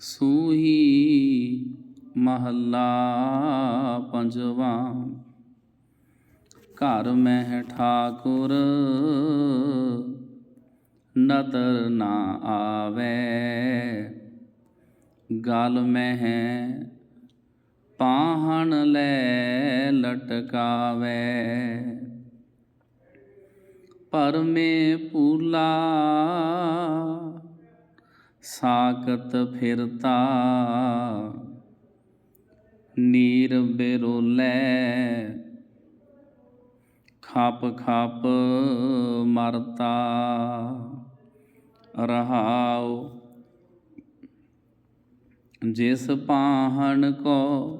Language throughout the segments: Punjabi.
ਸੂਹੀ ਮਹੱਲਾ ਪੰਜਵਾ। ਘਰ ਮਹਿ ਠਾਕੁਰ, ਨਦਰ ਨਾ ਆਵੇ। ਗਲ ਮਹਿ ਪਾਹਣ ਲੈ ਲਟਕਾਵੇ। ਪਰਮੇ ਪੂਲਾ ਸਾਕਤ ਫਿਰਤਾ। ਨੀਰ ਬਿਰੋਲੇ ਖਾਪ ਖਾਪ ਮਰਤਾ। ਰਹਾਉ ਜਿਸ ਪਾਹਣ ਕੋ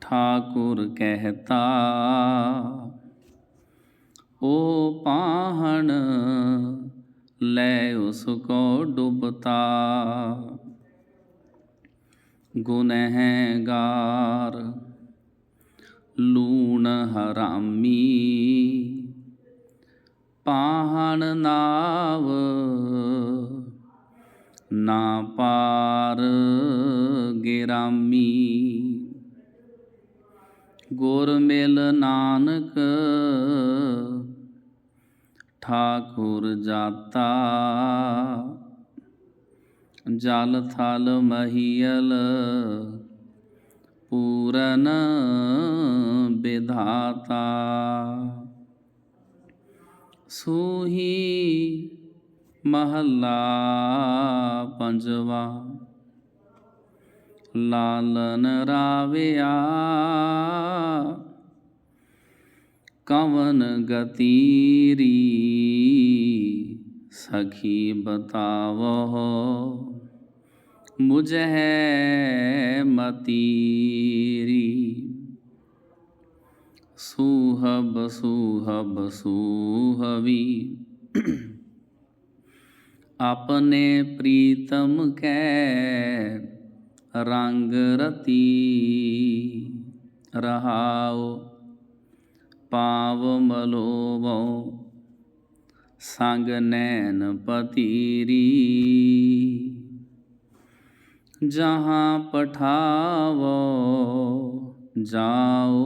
ਠਾਕੁਰ ਕਹਿਤਾ। ਉਹ ਪਾਹਣ ਲੈ ਉਸ ਕੋ ਡੁਬਤਾ। ਗੁਨਹਗਾਰ ਲੂਣ ਹਰਾਮੀ। ਪਾਹਣ ਨਾਵ ਨਾ ਪਾਰ ਗਿਰਾਮੀ। ਗੁਰ ਮਿਲ ਨਾਨਕ ਠਾਕੁਰ ਜਾਤਾ। ਜਲ ਥਲ ਮਹੀਲ ਪੂਰਨ ਵਿਧਾਤਾ। ਸੂਹੀ ਮਹੱਲਾ ਪੰਜਵਾ ਲਾਲਨ ਰਾਵਿਆ। ਕਵਨ ਗਤੀਰੀ ਸਖੀ ਬਤਾਵੋ ਮੁਝੈ ਮਤੀਰੀ ਸੂਹਬ ਸੂਹਬ ਸੂਹਵੀ ਆਪਣੇ ਪ੍ਰੀਤਮ ਕੈ ਰੰਗ ਰਤੀ ਰਹਾਉ ਪਾਵ ਮਲੋਵੋ ਸੰਗ ਨੈਣ ਪਤੀਰੀ। ਜਹਾਂ ਪਠਾਵੋ, ਜਾਓ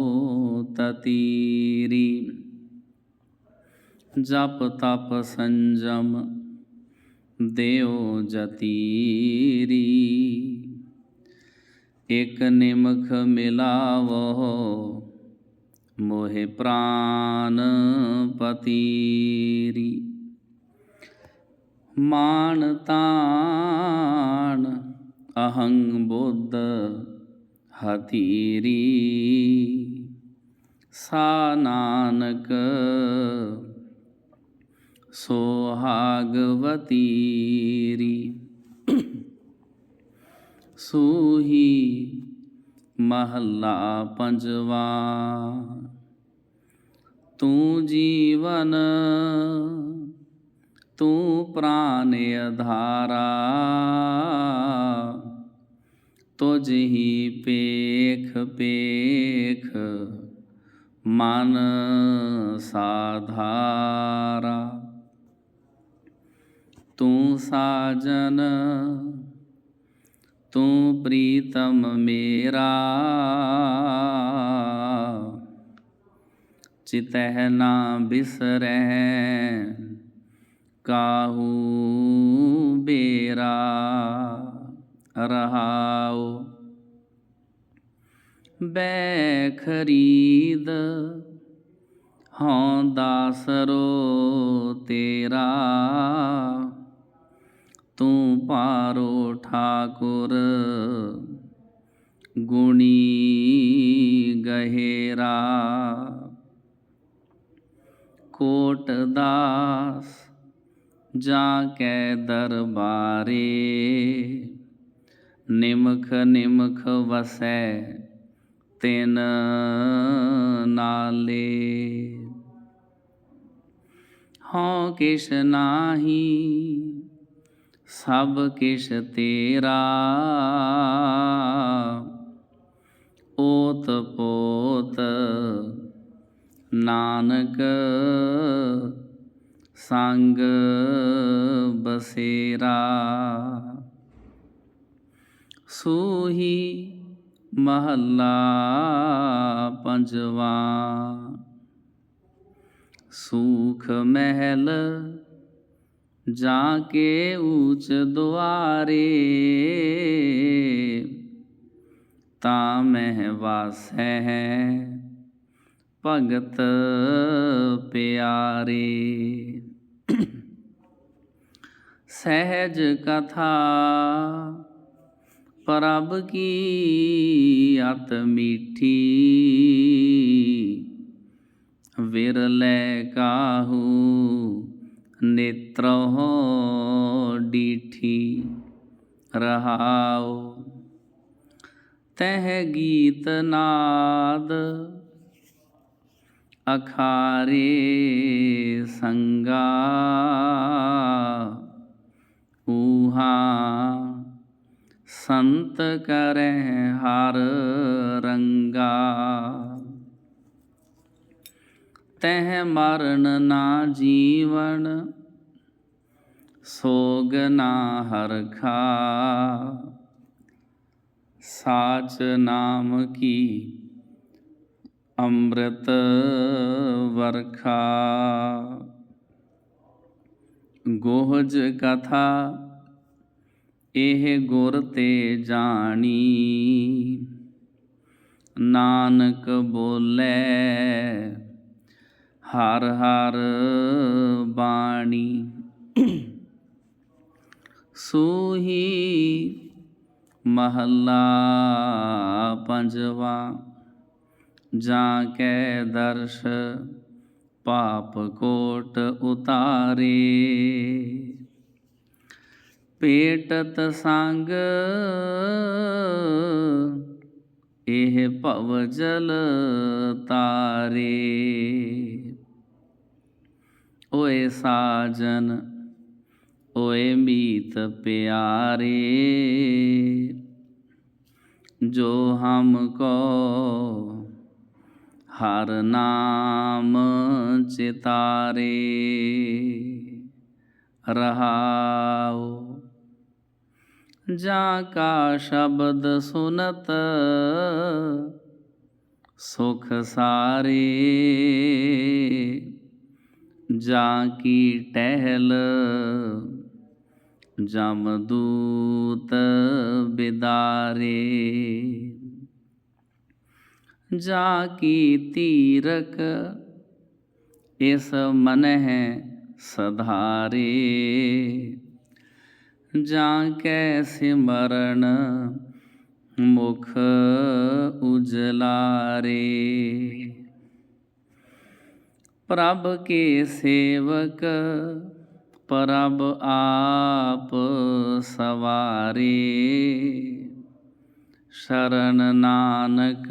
ਤਤੀਰੀ। ਜਪ ਤਪ ਸੰਜਮ, ਦਿਓ ਜਤੀਰੀ। ਇਕ ਨਿਮਖ ਮਿਲਾਵੋ ਮੋਹਿ ਪ੍ਰਾਨ ਪਤੀਰੀ। ਮਾਨ ਤਾਣ ਅਹੰ ਬੁੱਧ ਹਤੀਰੀ ਸਾ ਨਾਨਕ ਸੋਹਾਗਵਤੀਰੀ। ਸੂਹੀ ਮਹੱਲਾ ਪੰਜਵਾ। ਤੂੰ ਜੀਵਨ ਤੂੰ ਪ੍ਰਾਨ ਅਧਾਰਾ ਤੁਝ ਹੀ ਪੇਖ ਪੇਖ ਮਨ ਸਾਧਾਰਾ ਤੂੰ ਸਾਜਨ ਤੂੰ ਪ੍ਰੀਤਮ ਮੇਰਾ ਚਿਤਹਿ ਨਾ ਬਿਸਰੈ ਕਾਹੂ ਬੇਰਾ ਰਹਾਉ। ਬੈ ਖਰੀਦ ਹਉ ਦਾਸਰੋ ਤੇਰਾ, ਤੂੰ ਪਾਰੋ ਠਾਕੁਰ ਗੁਣੀ ਗਹਿਰਾ। ਕੋਟ ਦਾਸ ਜਾ ਕੇ ਦਰਬਾਰੇ। ਨਿਮਖ ਨਿਮਖ ਵਸੈ ਤਿਨ ਨਾਲੇ। ਹਉ ਕਿਛ ਨਾਹੀ, ਸਭ ਕਿਛ ਤੇਰਾ। ਓਤ ਪੋਤ ਨਾਨਕ ਸੰਗ ਬਸੇਰਾ ਸੂਹੀ ਮਹੱਲਾ ਪੰਜਵਾ ਸੂਖ ਮਹਿਲ ਜਾ ਕੇ ਊਚ ਦੁਆਰੇ ਤਾਂ ਮਹਿ ਵਾਸੈ ਭਗਤ ਪਿਆਰੇ ਸਹਿਜ ਕਥਾ ਪ੍ਰਭ ਕੀ ਅਤ ਮੀਠੀ ਵਿਰਲੇ ਕਾਹੂ ਨੇਤਰੋ ਡੀਠੀ ਰਹਾਉ ਤਹ ਗੀਤ ਨਾਦ ਅਖਾਰੇ ਸੰਗਾ ਊਹਾ ਸੰਤ ਕਰੈ ਹਰ ਰੰਗਾ। ਤਹ ਮਰਨ ਨਾ ਜੀਵਨ, ਸੋਗ ਨਾ ਹਰਖਾ ਸਾਚ ਨਾਮ ਕੀ ਅੰਮ੍ਰਿਤ ਵਰਖਾ। ਗੋਹਜ ਕਥਾ ਇਹ ਗੁਰ ਤੇ ਜਾਣੀ। ਨਾਨਕ ਬੋਲੇ, ਹਰ ਹਰ ਬਾਣੀ। ਸੂਹੀ ਮਹੱਲਾ ਪੰਜਵਾ। ਜਾ ਕੈ ਦਰਸ਼ ਪਾਪ ਕੋਟ ਉਤਾਰੇ। ਪੇਟਤ ਸੰਗ ਇਹ ਭਵ ਜਲ ਤਾਰੇ। ਓਏ ਸਾਜਨ, ਓਏ ਮੀਤ ਪਿਆਰੇ, ਜੋ ਹਮ ਕੋ ਹਰ ਨਾਮ ਚਿਤਾਰੇ ਰਹਾਉ। ਜਾਂ ਕਾ ਸ਼ਬਦ ਸੁਨਤ ਸੁਖ ਸਾਰੇ, ਜਾਂ ਕੀ ਟਹਿਲ ਜਮਦੂਤ ਬਿਦਾਰੇ। ਜਾ ਕੀ ਤੀਰਕ ਇਸ ਮਨ ਹੈ ਸਧਾਰੇ ਜਾਂ ਕੈ ਸਿਮਰਨ ਮੁਖ ਉਜਲਾਰੇ ਪ੍ਰਭ ਕੇ ਸੇਵਕ ਪ੍ਰਭ ਆਪ ਸਵਾਰੇ ਸ਼ਰਨ ਨਾਨਕ।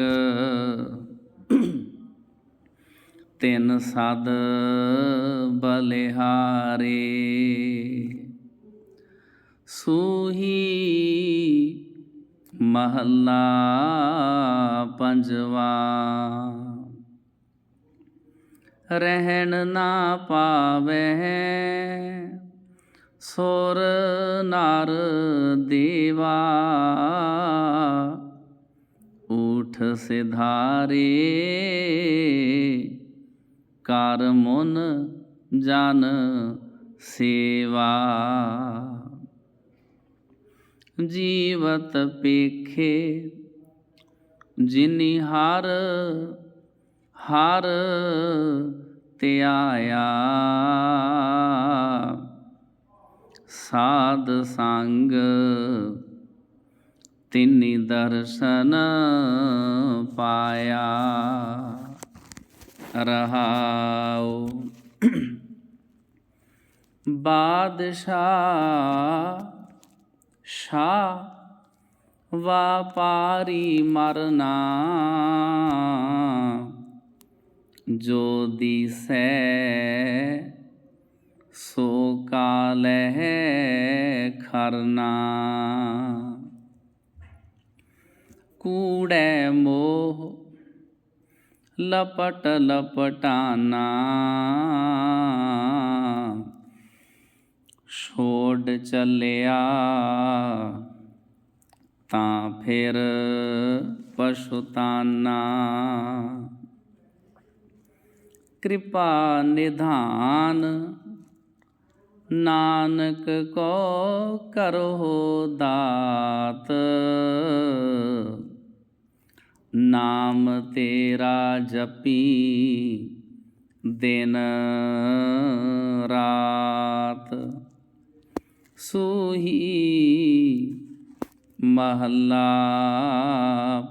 ਤਿੰਨ ਸਦ ਬਲਿਹਾਰੇ। ਸੂਹੀ ਮਹੱਲਾ ਪੰਜਵਾ। ਰਹਿਣ ਨਾ ਪਾਵੇ ਸੁਰ ਨਰ ਦੇਵਾ। ਊਠ ਸਿਧਾਰੇ ਕਰ ਮਨ ਜਨ ਸੇਵਾ ਜੀਵਤ ਪੇਖੇ ਜਿਨੀ ਹਰ ਹਰ ਧਿਆਇਆ ਸਾਧ ਸੰਗ ਤਿਨੀ ਦਰਸ਼ਨ ਪਾਇਆ। ਰਹਾਉ। ਬਾਦਸ਼ਾਹ ਸ਼ਾ ਵਾਪਾਰੀ ਮਰਨਾ। ਜੋ ਦਿਸੈ ਸੋ ਕਾਲਹਿ ਖਰਨਾ। ਕੂੜੈ ਮੋਹ, ਲਪਟ ਲਪਟਾਨਾ। ਛੋੜ ਚੱਲਿਆ ਤਾਂ ਫਿਰ ਪਛੁਤਾਨਾ। ਕਿਰਪਾ ਨਿਧਾਨ, ਨਾਨਕ ਕੋ ਕਰੋ ਦਾਤ। ਨਾਮ ਤੇਰਾ ਜਪੀ, ਦਿਨ ਰਾਤ ਸੂਹੀ ਮਹੱਲਾ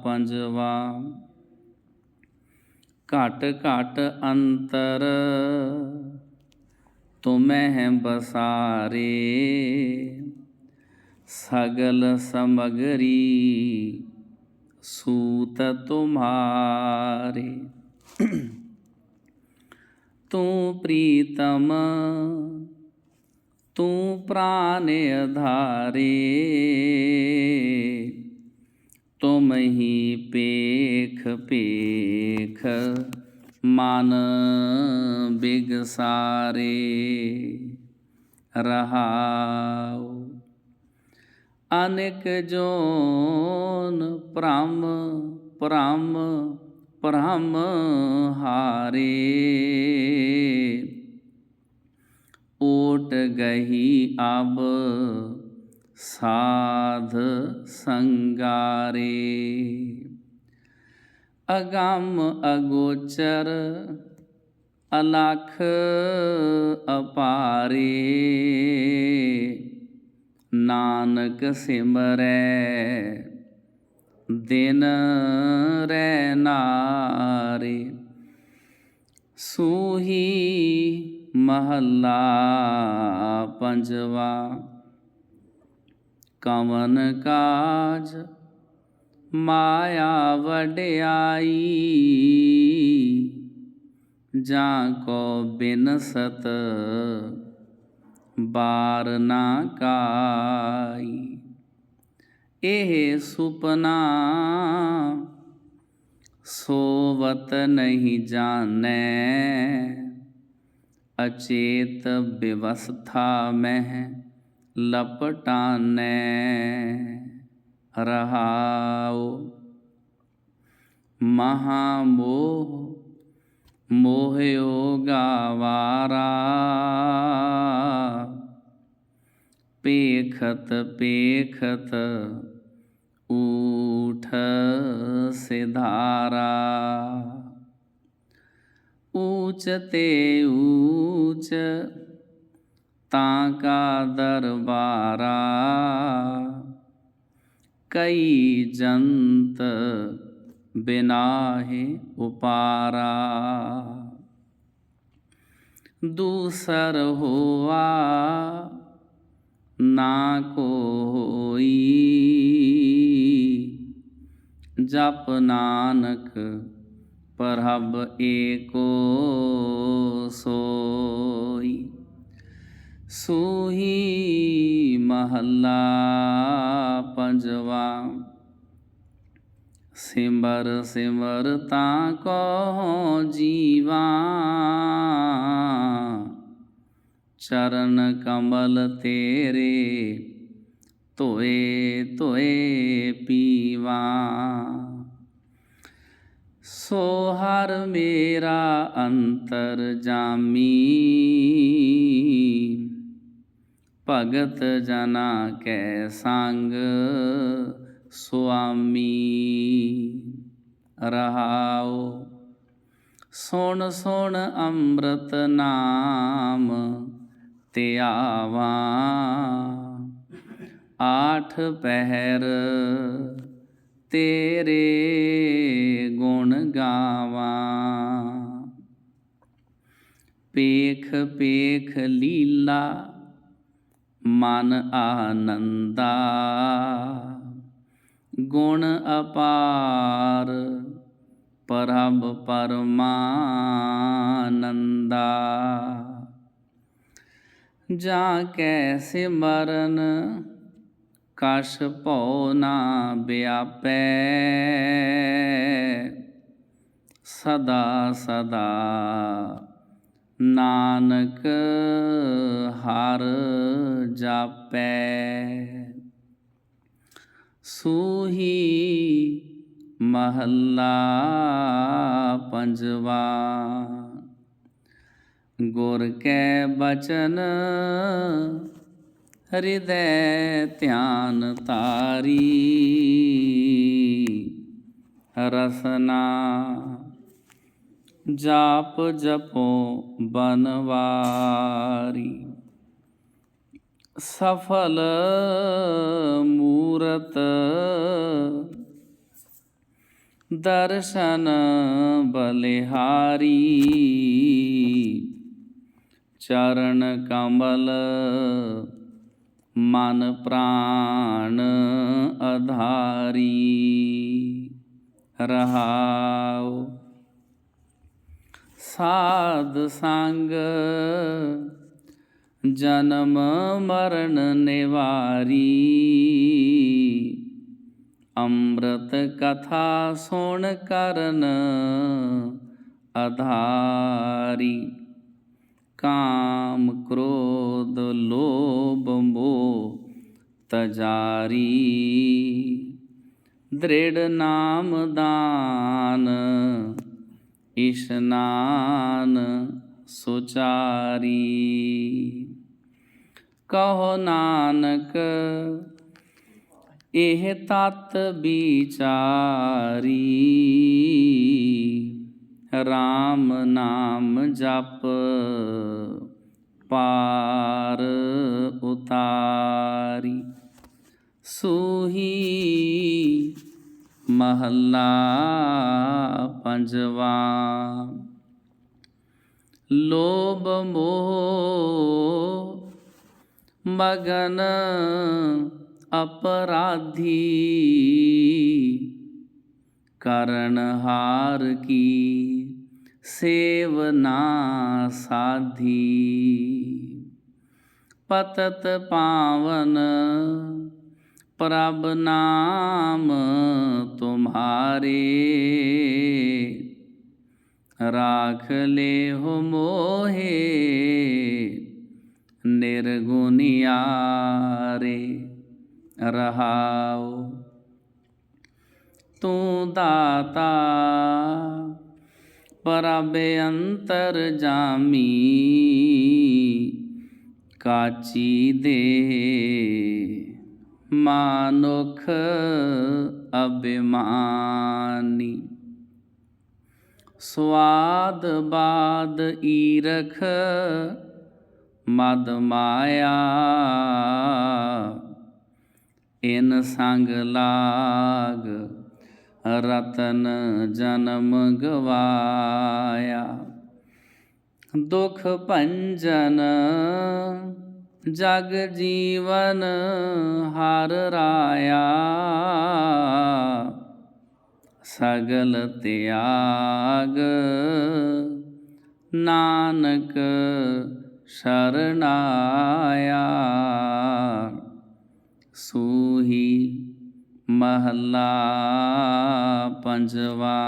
ਪੰਜਵਾ। ਘਟ ਘਟ ਅੰਤਰ ਤੁਮਹਿ ਬਸਾਰੇ, ਸਗਲ ਸਮਗਰੀ ਸੂਤ ਤੁਮਾਰੇ ਤੂੰ ਪ੍ਰੀਤਮ ਤੂੰ ਪ੍ਰਾਨ ਅਧਾਰੇ ਤੁਮ ਹੀ ਪੇਖ ਪੇਖ ਮਨ ਬਿਗਸਾਰੇ ਰਹਾਉ ਅਨੇਕ ਜੋਨ ਭ੍ਰਮ ਭ੍ਰਮ ਭ੍ਰਮ ਹਾਰੇ। ਓਟ ਗਹੀ ਅਬ ਸਾਧ ਸੰਗਾਰੇ। ਅਗੰਮ ਅਗੋਚਰ ਅਲਖ ਅਪਾਰੇ। ਨਾਨਕ ਸਿਮਰੈ, ਦਿਨ ਰੈ ਨਾਰੇ, ਸੂਹੀ ਮਹੱਲਾ ਪੰਜਵਾ, ਕਵਨ ਕਾਜ ਮਾਇਆ ਵਡਿਆਈ, ਜਾਂ ਕੋ ਬਿਨਸਤ ਬਾਰ ਨਾ ਕਾਈ ਇਹ ਸੁਪਨਾ ਸੋਵਤ ਨਹੀਂ ਜਾਣੈ ਅਚੇਤ ਬਿਵਸਥਾ ਮਹਿ ਲਪਟਾਨੈ ਰਹਾਉ ਮਹਾ ਮੋਹ ਮੋਹਿਓ ਗਾਵਾਰਾ ਪੇਖਤ ਪੇਖਤ ਊਠ ਸਿਧਾਰਾ ਊਚ ਤੇ ਊਚ ਤਾਂ ਕਾ ਉਪਾਰਾ। ਦੂਸਰ ਹੋਆ ਨਾ ਕੋਈ। ਜਪ ਨਾਨਕ ਪ੍ਰਭ ਏਕੋ ਸੋਈ। ਸੂਹੀ ਮਹੱਲਾ ਪੰਜਵਾ ਸਿਮਰ ਸਿਮਰ ਤਾਂ ਕੋ ਜੀਵਾ। ਚਰਨ ਕਮਲ ਤੇਰੇ ਧੋਏ ਧੋਏ ਪੀਵਾ। ਸੋ ਹਰ ਮੇਰਾ ਅੰਤਰ ਜਾਮੀ। ਭਗਤ ਜਨਾ ਕੈ ਸੰਗ। ਸੁਆਮੀ ਰਹਾਉ ਸੁਣ ਸੁਣ ਅੰਮ੍ਰਿਤ ਨਾਮ ਧਿਆਵਾ ਆਠ ਪਹਿਰ ਤੇਰੇ ਗੁਣ ਗਾਵਾਂ। ਪੇਖ ਪੇਖ ਲੀਲਾ ਮਨ ਆਨੰਦਾ। ਗੁਣ ਅਪਾਰ, ਪ੍ਰਭ ਪਰਮਾਨੰਦਾ। ਜਾ ਕੈ ਸਿਮਰਨ, ਕਛ ਭਉ ਨਾ ਵਿਆਪੈ। ਸਦਾ ਸਦਾ ਨਾਨਕ ਹਰ ਜਾਪੈ। ਸੂਹੀ ਮਹੱਲਾ ਪੰਜਵਾ। ਗੁਰ ਕੈ ਬਚਨ ਹਿਰਦੈ ਧਿਆਨ ਤਾਰੀ ਰਸਨਾ ਜਾਪ ਜਪੋ ਬਨਵਾਰੀ। ਸਫਲ ਮੂਰਤ। ਦਰਸ਼ਨ ਬਲਿਹਾਰੀ। ਚਰਨ ਕਮਲ ਮਨ ਪ੍ਰਾਣ ਅਧਾਰੀ। ਰਹਾਉ ਸਾਧ ਸੰਗ ਜਨਮ ਮਰਨ ਨਿਵਾਰੀ। ਅੰਮ੍ਰਿਤ ਕਥਾ ਸੁਣ ਕਰਨ ਆਧਾਰੀ ਕਾਮ ਕ੍ਰੋਧ ਲੋਭ ਮੋਹ ਤਜਾਰੀ। ਦ੍ਰਿੜ ਨਾਮ ਦਾਨ ਇਸ਼ਨਾਨ ਸੁਚਾਰੀ। ਕਹੋ ਨਾਨਕ ਇਹ ਤਤ ਵਿਚਾਰੀ। RAM ਨਾਮ ਜਪ ਪਾਰ ਉਤਾਰੀ। ਸੂਹੀ ਮਹੱਲਾ ਪੰਜਵਾ। ਲੋਭ ਮੋਹ ਮਗਨ ਅਪਰਾਧੀ ਕਰਨ ਹਾਰ ਕੀ ਸੇਵਨਾ ਸਾਧੀ ਪਤਤ ਪਾਵਨ ਪ੍ਰਭ ਨਾਮ ਤੁਮਹਾਰੇ ਰਾਖ ਲੇ ਹੋ ਮੋਹੇ ਨਿਰਗੁਣਿਆਰੇ ਰਹਾਉ ਤੂੰ ਦਾਤਾ ਪਰਬ ਅੰਤਰ ਜਾਮੀ ਕਾਚੀ ਦੇ ਮਾਨੁਖ ਅਭਿਮਾਨੀ ਸਵਾਦ ਬਾਦ ਈਰਖ ਮਦ ਮਾਇਆ। ਇਨ ਸੰਗ ਲਾਗ ਰਤਨ ਜਨਮ ਗਵਾਇਆ। ਦੁਖ ਭੰਜਨ ਜਗ ਜੀਵਨ ਹਰ ਰਾਇਆ। ਸਗਲ ਤਿਆਗ। ਨਾਨਕ ਸ਼ਰਨਾਇਆ। ਸੂਹੀ ਮਹੱਲਾ ਪੰਜਵਾ।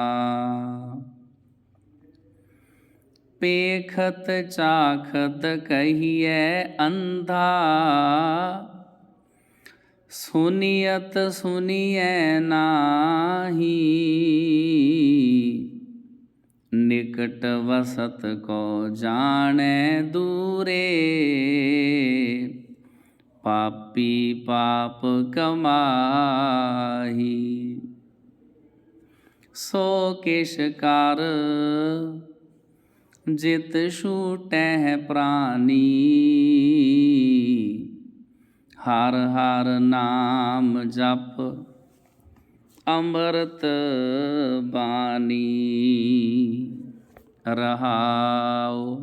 ਪੇਖਤ ਚਾਖਤ ਕਹੀਐ ਅੰਧਾ। ਸੁਨੀਅਤ ਸੁਨੀਐ ਨਾਹੀ। ਨਿਕਟ ਵਸਤ ਕੋ ਜਾਣੈ ਦੂਰੇ। ਪਾਪੀ ਪਾਪ ਕਮਾਹੀ। ਸੋ ਕਿਛ ਕਰ, ਜਿਤ ਛੂਟੈ ਪ੍ਰਾਨੀ। ਹਰ ਹਰ ਨਾਮ ਜਪ, ਅੰਮ੍ਰਿਤ ਬਾਣੀ ਰਹਾਉ।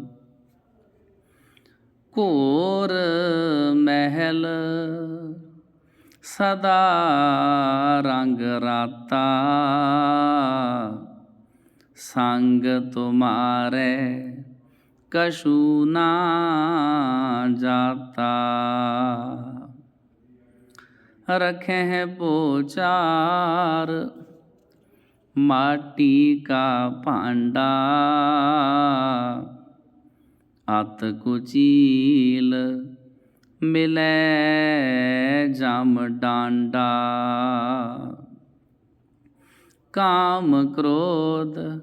ਕੋਰ ਮਹਿਲ ਸਦਾ ਰੰਗ ਰਾਤਾ, ਸੰਗ ਤੁਮਾਰੇ ਕਛੂ ਨਾ ਜਾਤਾ। रखे हैं पोचार माटी का पांडा, आत कुचील मिले जाम डांडा। काम क्रोध,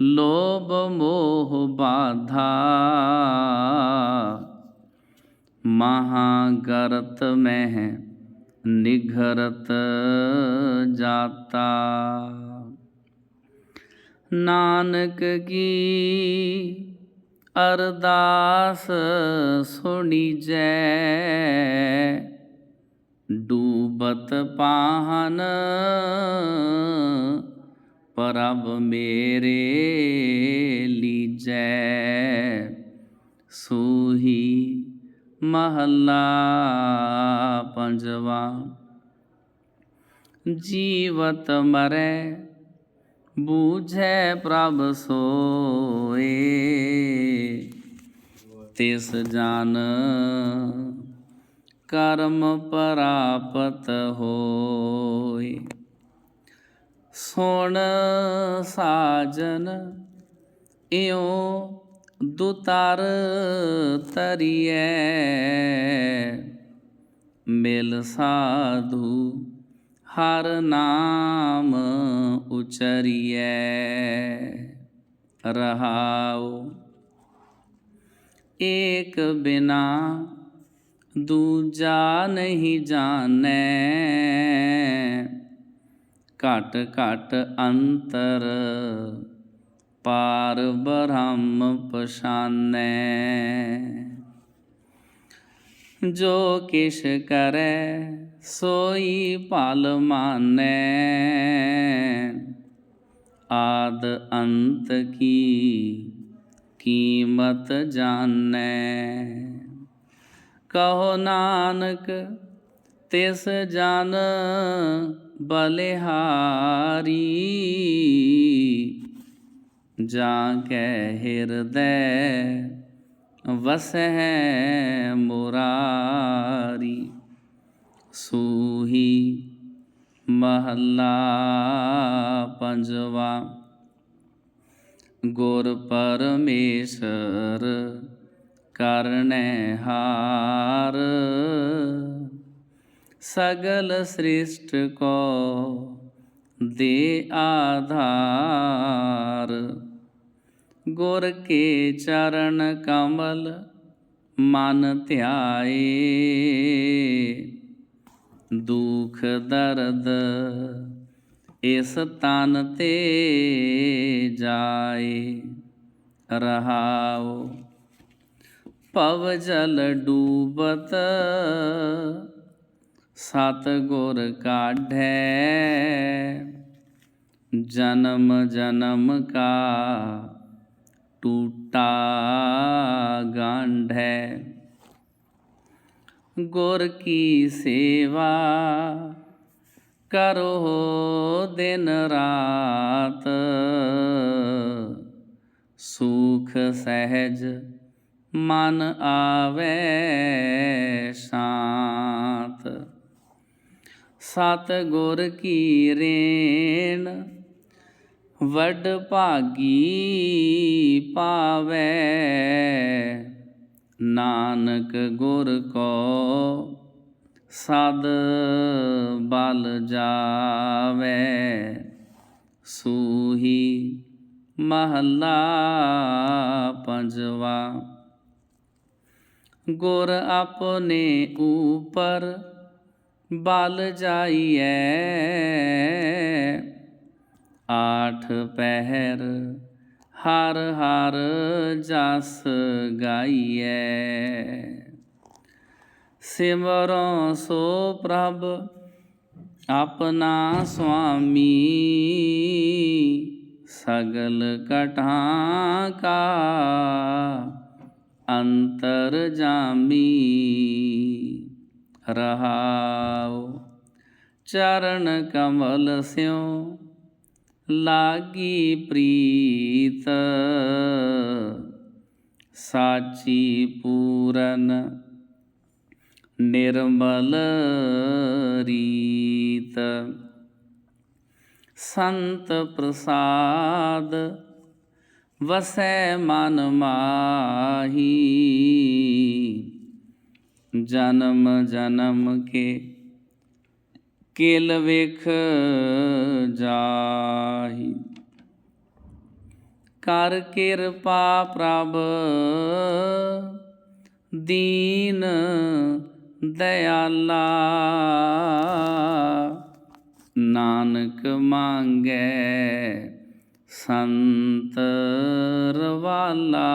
लोभ मोह बाधा, महागरत में ਨਿਘਰਤ ਜਾਤਾ। ਨਾਨਕ ਕੀ ਅਰਦਾਸ ਸੁਣੀ ਜੈ ਡੂਬਤ ਪਾਹਨ ਪਰਬ ਮੇਰੇ ਲੀਜੈ। ਸੋਹੀ ਮਹੱਲਾ ਪੰਜਵਾ। ਜੀਵਤ ਮਰੈ, ਬੂਝੈ ਪ੍ਰਭ ਸੋਏ। ਤਿਸ ਜਨ ਕਰਮ ਪ੍ਰਾਪਤ ਹੋਏ। ਸੁਣ ਸਾਜਨ, ਇਉ ਦੁਤਰ ਤਰੀਐ ਮਿਲ ਸਾਧੂ ਹਰ ਨਾਮ ਉਚਰੀਐ। ਰਹਾਉ ਏਕ ਬਿਨਾ ਦੂਜਾ ਨਹੀਂ ਜਾਣੈ। ਘਟ ਘਟ ਅੰਤਰ ਪਾਰ ਬ੍ਰਹਮ ਪਛਾਨੈ ਜੋ ਕਿਛ ਕਰੈ ਸੋਈ ਭਲ ਮਾਨੈ ਆਦ ਅੰਤ ਕੀ ਕੀਮਤ ਜਾਣੈ ਕਹੋ ਨਾਨਕ ਤਿਸ ਜਨ ਬਲਿਹਾਰੀ ਜਾ ਕੇ ਹਿਰਦੈ ਵਸਹਿ ਮੁਰਾਰੀ। ਸੂਹੀ ਮਹੱਲਾ ਪੰਜਵਾ। ਗੁਰ ਪਰਮੇਸ਼ਰ ਕਰਨੈ ਹਾਰ। ਸਗਲ ਸ੍ਰਿਸ਼ਟ ਕੋ ਦੇ ਆਧਾਰ। ਗੁਰ ਕੇ ਚਰਨ ਕਮਲ ਮਨ ਧਿਆਏ ਦੁਖ ਦਰਦ ਇਸ ਤਨ ਤੇ ਜਾਏ ਰਹਾਉ ਪਵ ਜਲ ਡੂਬਤ ਸਤ ਗੁਰ ਕਾਢੈ ਜਨਮ ਜਨਮ ਕਾ ਟੂਟਾ ਗਾਂਢੈ ਗੁਰ ਕੀ ਸੇਵਾ ਕਰੋ ਦਿਨ ਰਾਤ। ਸੁਖ ਸਹਿਜ ਮਨ ਆਵੇ ਸ਼ਾਂਤ। ਸਤ ਗੁਰ ਕੀ ਰੇਣ ਵੱਡ ਭਾਗੀ ਪਾਵੇ। ਨਾਨਕ ਗੁਰ ਕੋ ਸਦ ਬਲ ਜਾਵੇ। ਸੂਹੀ ਮਹੱਲਾ ਪੰਜਵਾ। ਗੁਰ ਆਪਣੇ ਉਪਰ ਬਲ ਜਾਈਐ। ਆਠ ਪਹਿਰ ਹਰ ਹਰ ਜਸ ਗਾਈਐ। ਸਿਮਰੋ ਸੋ ਪ੍ਰਭ, ਆਪਣਾ ਸੁਆਮੀ। ਸਗਲ ਕਟਾਂ ਕਾ ਅੰਤਰ ਜਾਮੀ। ਰਹਾਉ ਚਰਨ ਕਮਲ ਸਿਉ ਲਾਗੀ ਪ੍ਰੀਤ ਸਾਚੀ ਪੂਰਨ ਨਿਰਮਲ ਰੀਤ। ਸੰਤ ਪ੍ਰਸਾਦ ਵਸੈ ਮਨ ਮਾਹੀ ਜਨਮ ਜਨਮ ਕੇ ਕਿਲ ਵੇਖ ਜਾਹੀ। ਕਰ ਕਿਰਪਾ ਪ੍ਰਭ ਦੀਨ ਦਇਆਲਾ। ਨਾਨਕ ਮੰਗੈ ਸੰਤ ਰਵਾਲਾ।